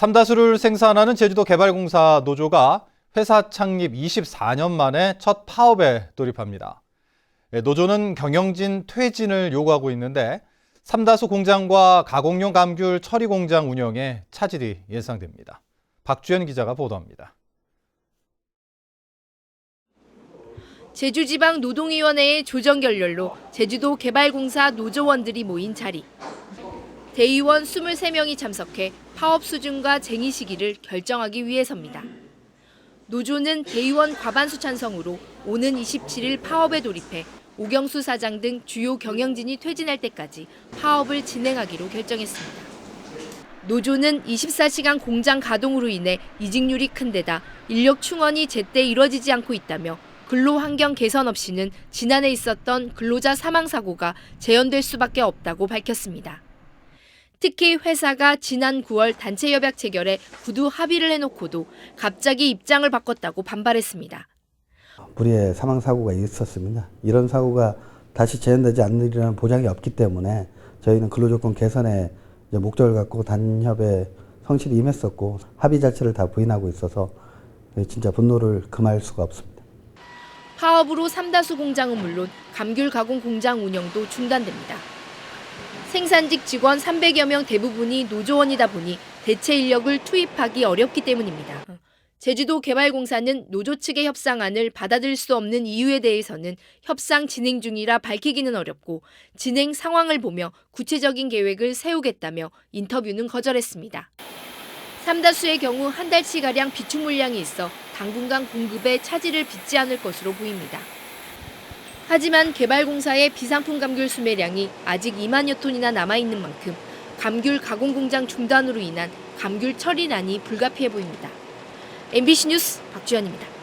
삼다수를 생산하는 제주도 개발공사 노조가 회사 창립 24년 만에 첫 파업에 돌입합니다. 예, 노조는 경영진 퇴진을 요구하고 있는데 삼다수 공장과 가공용 감귤 처리 공장 운영에 차질이 예상됩니다. 박주현 기자가 보도합니다. 제주지방 노동위원회의 조정 결렬로 제주도 개발공사 노조원들이 모인 자리. 대의원 23명이 참석해 파업 수준과 쟁의 시기를 결정하기 위해서입니다. 노조는 대의원 과반수 찬성으로 오는 27일 파업에 돌입해 오경수 사장 등 주요 경영진이 퇴진할 때까지 파업을 진행하기로 결정했습니다. 노조는 24시간 공장 가동으로 인해 이직률이 큰 데다 인력 충원이 제때 이뤄지지 않고 있다며 근로 환경 개선 없이는 지난해 있었던 근로자 사망 사고가 재현될 수밖에 없다고 밝혔습니다. 특히 회사가 지난 9월 단체 협약 체결에 구두 합의를 해놓고도 갑자기 입장을 바꿨다고 반발했습니다. 불의의 사망 사고가 있었습니다. 이런 사고가 다시 재현되지 않으리라는 보장이 없기 때문에 저희는 근로조건 개선에 목적을 갖고 단협에 성실히 임했었고 합의 자체를 다 부인하고 있어서 진짜 분노를 금할 수가 없습니다. 파업으로 삼다수 공장은 물론 감귤 가공 공장 운영도 중단됩니다. 생산직 직원 300여 명 대부분이 노조원이다 보니 대체 인력을 투입하기 어렵기 때문입니다. 제주도 개발공사는 노조 측의 협상안을 받아들일 수 없는 이유에 대해서는 협상 진행 중이라 밝히기는 어렵고 진행 상황을 보며 구체적인 계획을 세우겠다며 인터뷰는 거절했습니다. 삼다수의 경우 한 달치가량 비축 물량이 있어 당분간 공급에 차질을 빚지 않을 것으로 보입니다. 하지만 개발공사의 비상품 감귤 수매량이 아직 2만여 톤이나 남아있는 만큼 감귤 가공 공장 중단으로 인한 감귤 처리난이 불가피해 보입니다. MBC 뉴스 박주연입니다.